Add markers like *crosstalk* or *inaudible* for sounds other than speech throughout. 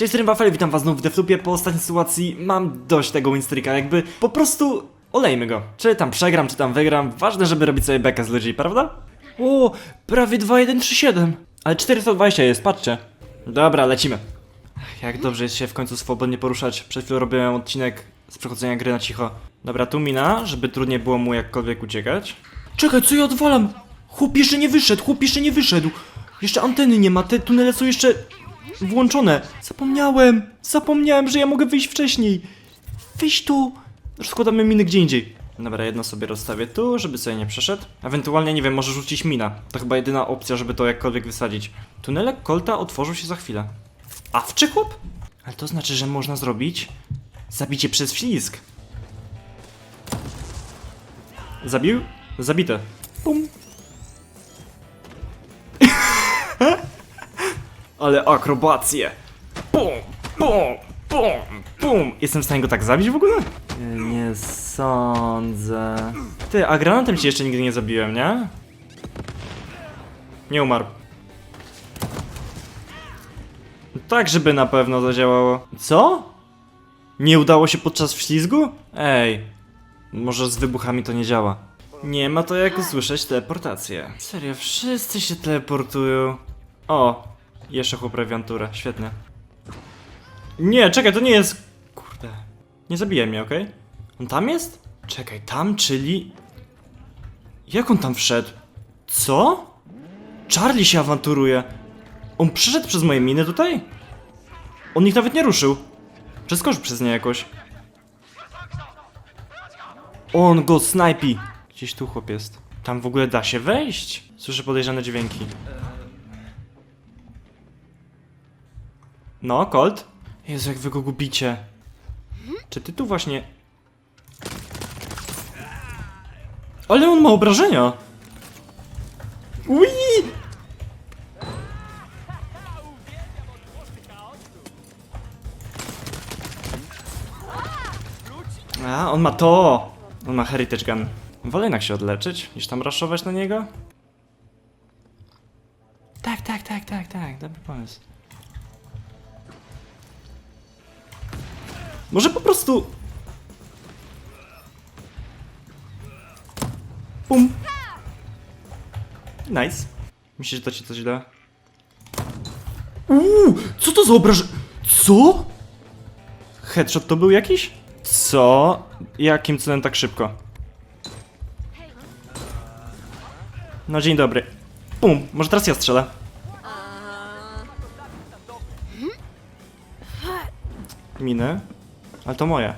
Cześć, jestem witam was znów w Deflupie. Po ostatniej sytuacji mam dość tego winstreaka, jakby po prostu olejmy go. Czy tam przegram, czy tam wygram, ważne, żeby robić sobie bekę z ludzi, prawda? O, prawie 2137. Ale 420 jest, patrzcie. Dobra, lecimy. Ach, Jak dobrze jest się w końcu swobodnie poruszać. Przed chwilą robiłem odcinek z przechodzenia gry na cicho. Dobra, tu mina, żeby trudniej było mu jakkolwiek uciekać. Czekaj, co ja odwalam? Chłop jeszcze nie wyszedł, chłop jeszcze nie wyszedł. Jeszcze anteny nie ma, te tunele są jeszcze włączone. Zapomniałem, zapomniałem, że ja mogę wyjść wcześniej. Wyjść tu. Rozkładamy miny gdzie indziej. Dobra, jedno sobie rozstawię tu, żeby sobie nie przeszedł. Ewentualnie, nie wiem, może rzucić mina. To chyba jedyna opcja, żeby to jakkolwiek wysadzić. Tunelek Colta otworzył się za chwilę. A chłop? Ale to znaczy, że można zrobić zabicie przez ślizg. Zabił? Zabite. Pum. Ale akrobacje. Pum, pum, pum, pum. Jestem w stanie go tak zabić w ogóle? Nie sądzę. Ty, a granatem cię jeszcze nigdy nie zabiłem, nie? Nie umarł. Tak, żeby na pewno zadziałało. Co? Nie udało się podczas wślizgu? Ej, może z wybuchami to nie działa. Nie ma to jak usłyszeć teleportację. Serio, wszyscy się teleportują. O, jeszcze chłop awanturę, świetnie. Nie, czekaj, to nie jest... Kurde. Nie zabijaj mnie, okej? On tam jest? Czekaj, tam, czyli... Jak on tam wszedł? Co? Charlie się awanturuje. On przyszedł przez moje miny tutaj? On ich nawet nie ruszył. Przeskoczył przez nie jakoś. On go snajpi. Gdzieś tu chłop jest. Tam w ogóle da się wejść? Słyszę podejrzane dźwięki. No, Colt? Jezu, jak wy go gubicie. Czy ty tu właśnie... Ale on ma obrażenia! Ui! A, on ma to! On ma Heritage Gun. Wolę jednak się odleczyć, niż tam raszować na niego? Tak, tak, tak, tak, tak, dobry pomysł. Może po prostu... Pum. Nice. Myślisz, że to ci coś da? Uuu, co to za obraż... Co? Headshot to był jakiś? Co? Jakim cudem tak szybko? No dzień dobry. Pum, może teraz ja strzelę. Miny? Ale to moje.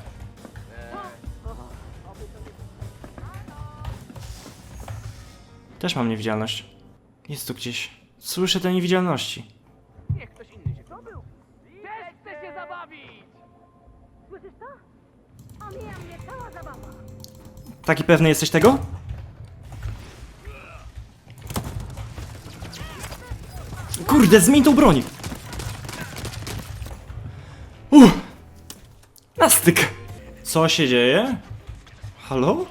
Też mam niewidzialność. Jest tu gdzieś. Słyszę te niewidzialności. Niech ktoś inny się to był. Też się zabawić! Słyszysz to? Omija mnie cała zabawa. Taki pewny jesteś tego? Kurde, zmień tą broń! Co się dzieje? Halo?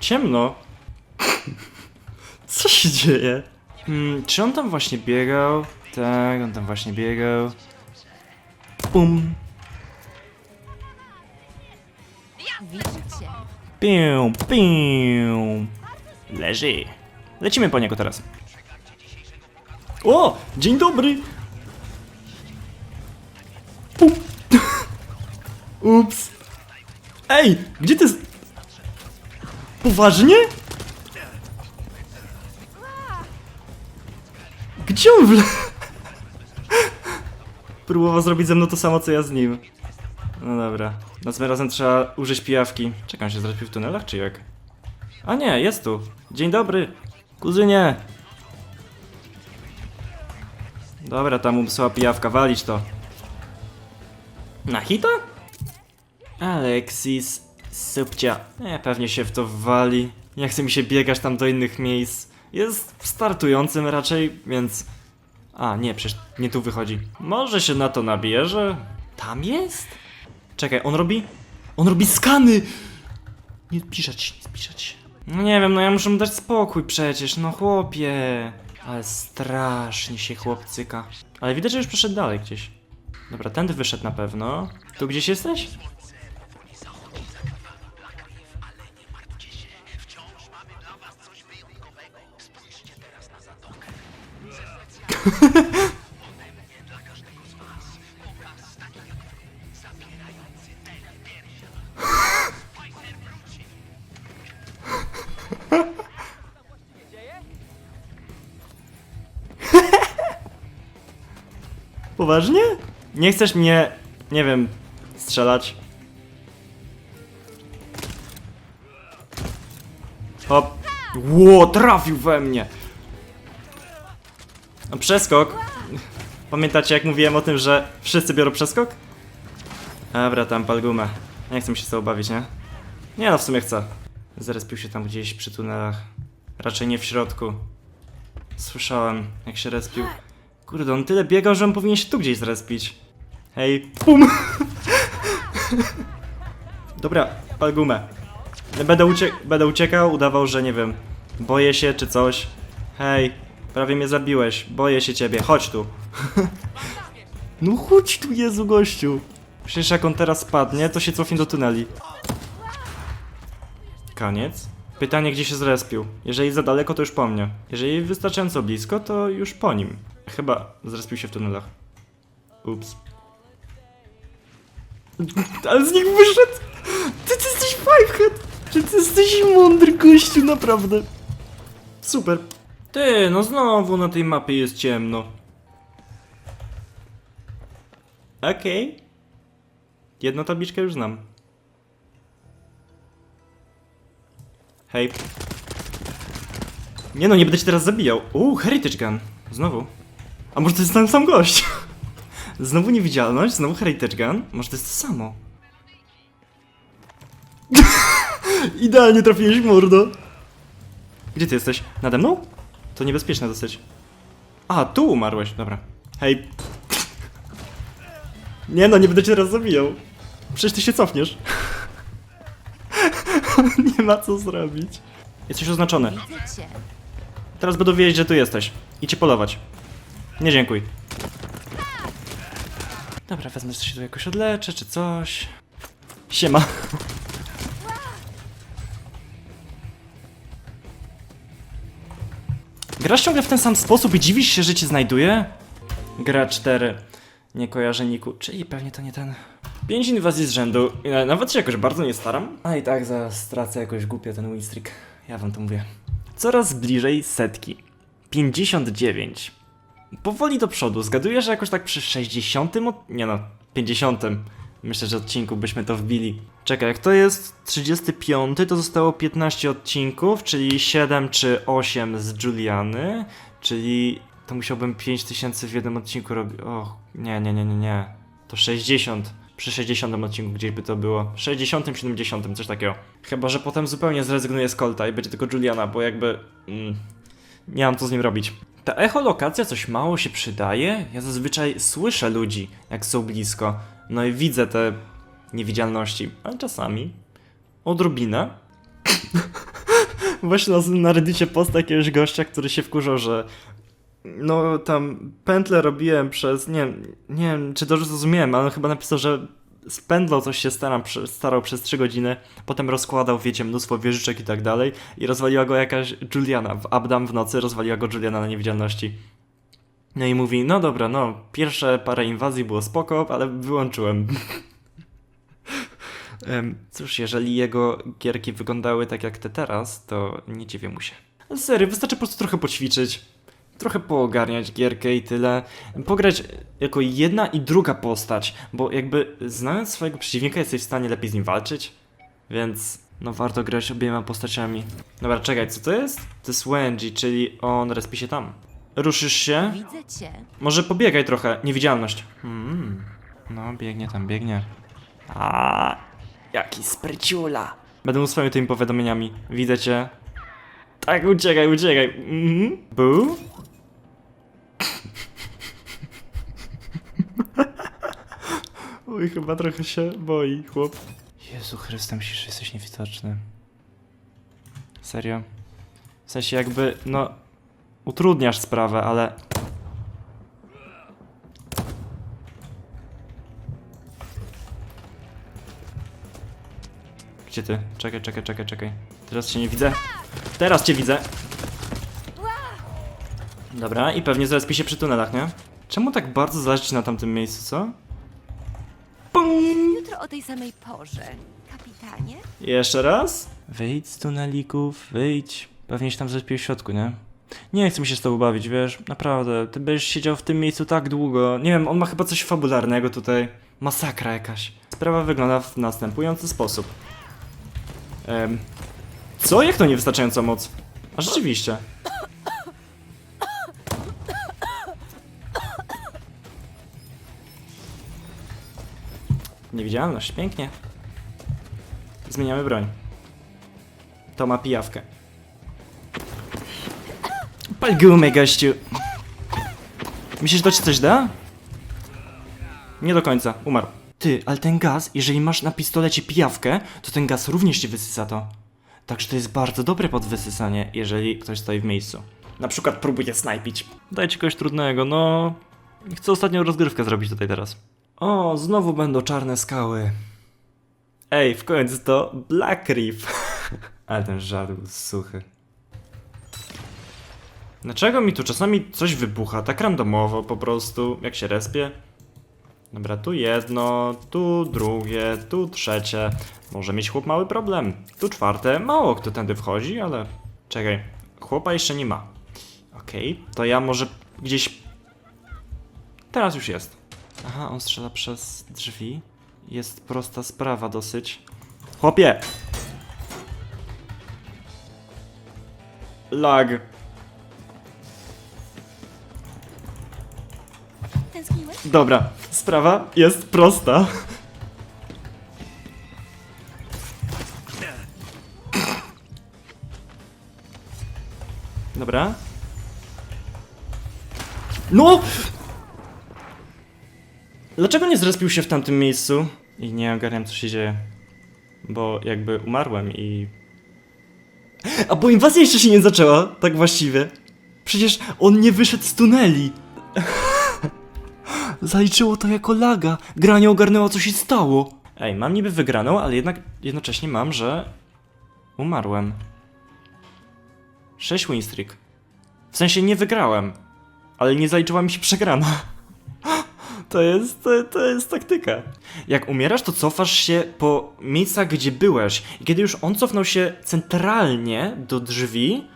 Ciemno. *laughs* Co się dzieje? Hmm, czy on tam właśnie biegał? Tak, on tam właśnie biegał. Bum. Widzicie? Piu, piu. Leży. Lecimy po niego teraz. O! Dzień dobry! Ups. Ej! Gdzie ty... z- Poważnie? Gdzie on wle... *laughs* Próbował zrobić ze mną to samo, co ja z nim. No dobra. Następnym razem trzeba użyć pijawki. Czekam się zrespił w tunelach, czy jak? A nie, jest tu. Dzień dobry. Kuzynie. Dobra, tam umysła pijawka, walić to. Na hita? Alexis, subcia. Nie, pewnie się w to wali. Nie chce mi się biegać tam do innych miejsc. Jest startującym raczej, więc... A, nie, przecież nie tu wychodzi. Może się na to nabierze? Tam jest? Czekaj, on robi... On robi skany! Nie zbliżać się, nie zbliżać się. No nie wiem, no ja muszę mu dać spokój przecież, no chłopie. Ale strasznie się chłopcyka. Ale widać, że już przeszedł dalej gdzieś. Dobra, tędy wyszedł na pewno. Tu gdzieś jesteś? Poważnie? Nie chcesz mnie, nie wiem, strzelać? Hop. Ło, trafił we mnie. Przeskok. Pamiętacie jak mówiłem o tym, że wszyscy biorą przeskok? Dobra, tam pal gumę. Nie chcę mi się z tobą bawić, nie? Nie no, w sumie chcę. Zarespił się tam gdzieś przy tunelach. Raczej nie w środku. Słyszałem, jak się respił. Kurde, on tyle biegał, że on powinien się tu gdzieś zrespić. Hej, pum! *laughs* Dobra, pal gumę. Będę, ucie będę uciekał, udawał, że nie wiem. Boję się czy coś. Hej, prawie mnie zabiłeś. Boję się ciebie, chodź tu. *laughs* no chodź tu, Jezu, gościu. Przecież jak on teraz spadnie, to się cofnie do tuneli. Koniec. Pytanie, gdzie się zrespił. Jeżeli za daleko, to już po mnie. Jeżeli wystarczająco blisko, to już po nim. Chyba zrespił się w tunelach. Ups. *laughs* Ale z nich wyszedł! Ty, ty jesteś fivehead! Czy ty jesteś mądry gościu, naprawdę. Super. Ty, no znowu na tej mapie jest ciemno. Okej. Jedną tabliczkę już znam. Hej. Nie no, nie będę cię teraz zabijał. Uuu, Heritage Gun. Znowu. A może to jest ten sam gość? *laughs* Znowu niewidzialność, znowu Heritage Gun. Może to jest to samo? *laughs* Idealnie trafiłeś mordo. Gdzie ty jesteś? Nade mną? To niebezpieczne dosyć. A, tu umarłeś, dobra. Hej. Nie no, nie będę cię teraz zabijał. Przecież ty się cofniesz. *laughs* nie ma co zrobić. Jesteś oznaczony. Widzę cię. Teraz będę wiedzieć, że tu jesteś. I cię polować. Nie dziękuj. Dobra, wezmę że się tu jakoś odleczę, czy coś. Siema. Grasz ciągle w ten sam sposób i dziwisz się, że cię znajduje? Gra 4. Nie kojarzę niku. Czyli pewnie to nie ten. 5 inwazji z rzędu. Nawet się jakoś bardzo nie staram. A i tak zaraz stracę jakoś głupio ten win streak. Ja wam to mówię. Coraz bliżej setki. 59. Powoli do przodu. Zgaduję, że jakoś tak przy 60. Od... Nie no, 50. Myślę, że odcinku byśmy to wbili. Czekaj, jak to jest 35, to zostało 15 odcinków, czyli 7 czy 8 z Juliany, czyli to musiałbym 5000 w jednym odcinku robić. Och, nie, nie, nie, nie, nie. To 60. Przy 60 odcinku gdzieś by to było. 60, 70, coś takiego. Chyba, że potem zupełnie zrezygnuję z Colta i będzie tylko Juliana, bo jakby. Mm, nie mam co z nim robić. Ta echolokacja coś mało się przydaje. Ja zazwyczaj słyszę ludzi, jak są blisko. No i widzę te niewidzialności, ale czasami odrobinę. *laughs* Właśnie na, Reddicie post jakiegoś gościa, który się wkurzał, że no tam pętlę robiłem przez, nie wiem, nie wiem czy dobrze zrozumiałem, ale chyba napisał, że z pętlą coś się staram, starał przez 3 godziny, potem rozkładał, wiecie, mnóstwo wieżyczek i tak dalej i rozwaliła go jakaś Juliana, w Abdam w nocy rozwaliła go Juliana na niewidzialności. No i mówi, no dobra, no, pierwsze parę inwazji było spoko, ale wyłączyłem. *laughs* Em, Cóż, jeżeli jego gierki wyglądały tak jak te teraz, to nie dziwię mu się. Serio, wystarczy po prostu trochę poćwiczyć, trochę poogarniać gierkę i tyle. Pograć jako jedna i druga postać, bo jakby znając swojego przeciwnika jesteś w stanie lepiej z nim walczyć, więc no warto grać obiema postaciami. Dobra, czekaj, co to jest? To jest Wenji, czyli on respi się tam. Ruszysz się? Widzę cię. Może pobiegaj trochę, niewidzialność. Hmm. No, biegnie tam, biegnie. A, jaki spryciula. Będę swoimi tymi powiadomieniami. Widzę cię. Tak, uciekaj, uciekaj. Mhm. Bu? Oj, chyba trochę się boi, chłop. Jezu Chryste, myślisz, że jesteś niewidoczny. Serio? W sensie jakby, no utrudniasz sprawę, ale... Gdzie ty? Czekaj, czekaj, czekaj, czekaj. Teraz cię nie widzę. Teraz cię widzę. Dobra, i pewnie zaraz się przy tunelach, nie? Czemu tak bardzo zależy ci na tamtym miejscu, co? Pum! Jutro o tej samej porze, kapitanie. Jeszcze raz? Wyjdź z tunelików, wyjdź. Pewnie się tam zaśpił w środku, nie? Nie chcę mi się z tobą bawić, wiesz? Naprawdę, ty będziesz siedział w tym miejscu tak długo. Nie wiem, on ma chyba coś fabularnego tutaj. Masakra jakaś. Sprawa wygląda w następujący sposób. Em, co? Jak to niewystarczająca moc? A rzeczywiście. Niewidzialność, pięknie. Zmieniamy broń. To ma pijawkę. Pal gumę, gościu. Myślisz, że to ci coś da? Nie do końca, umarł. Ty, ale ten gaz, jeżeli masz na pistolecie pijawkę, to ten gaz również ci wysysa to. Także to jest bardzo dobre pod wysysanie, jeżeli ktoś stoi w miejscu. Na przykład próbuje snajpić. Dajcie kogoś trudnego, no... Chcę ostatnią rozgrywkę zrobić tutaj teraz. O, znowu będą czarne skały. Ej, w końcu to Black Reef. *laughs* Ale ten żart był suchy. Dlaczego mi tu czasami coś wybucha, tak randomowo po prostu, jak się respie? Dobra, tu jedno, tu drugie, tu trzecie. Może mieć chłop mały problem. Tu czwarte, mało kto tędy wchodzi, ale... Czekaj, chłopa jeszcze nie ma. Okej, to ja może gdzieś... Teraz już jest. Aha, on strzela przez drzwi. Jest prosta sprawa dosyć. Chłopie! Lag. Dobra, sprawa jest prosta. Dobra. No! Dlaczego nie zrespił się w tamtym miejscu? I nie ogarniam, co się dzieje. Bo jakby umarłem i... A bo inwazja jeszcze się nie zaczęła, tak właściwie. Przecież on nie wyszedł z tuneli. Zaliczyło to jako laga. Gra nie ogarnęła, co się stało. Ej, mam niby wygraną, ale jednak jednocześnie mam, że umarłem. 6 winstreak. W sensie nie wygrałem, ale nie zaliczyła mi się przegrana. *laughs* To jest, to, to jest taktyka. Jak umierasz, to cofasz się po miejscach, gdzie byłeś. I kiedy już on cofnął się centralnie do drzwi,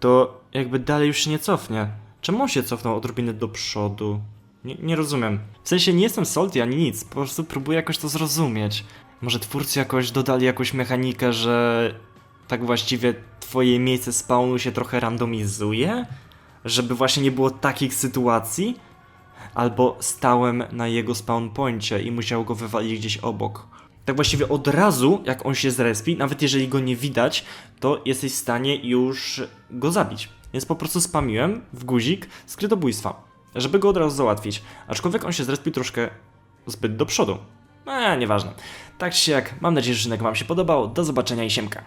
to jakby dalej już się nie cofnie. Czemu on się cofnął odrobinę do przodu? Nie, nie rozumiem. W sensie nie jestem salty ani nic, po prostu próbuję jakoś to zrozumieć. Może twórcy jakoś dodali jakąś mechanikę, że tak właściwie twoje miejsce spawnu się trochę randomizuje? Żeby właśnie nie było takich sytuacji? Albo stałem na jego spawn poincie i musiał go wywalić gdzieś obok. Tak właściwie od razu, jak on się zrespi, nawet jeżeli go nie widać, to jesteś w stanie już go zabić. Więc po prostu spamiłem w guzik skrytobójstwa, żeby go od razu załatwić. Aczkolwiek on się zrespił troszkę zbyt do przodu. Eee, nieważne. Tak czy jak, mam nadzieję, że odcinek wam się podobał. Do zobaczenia i siemka.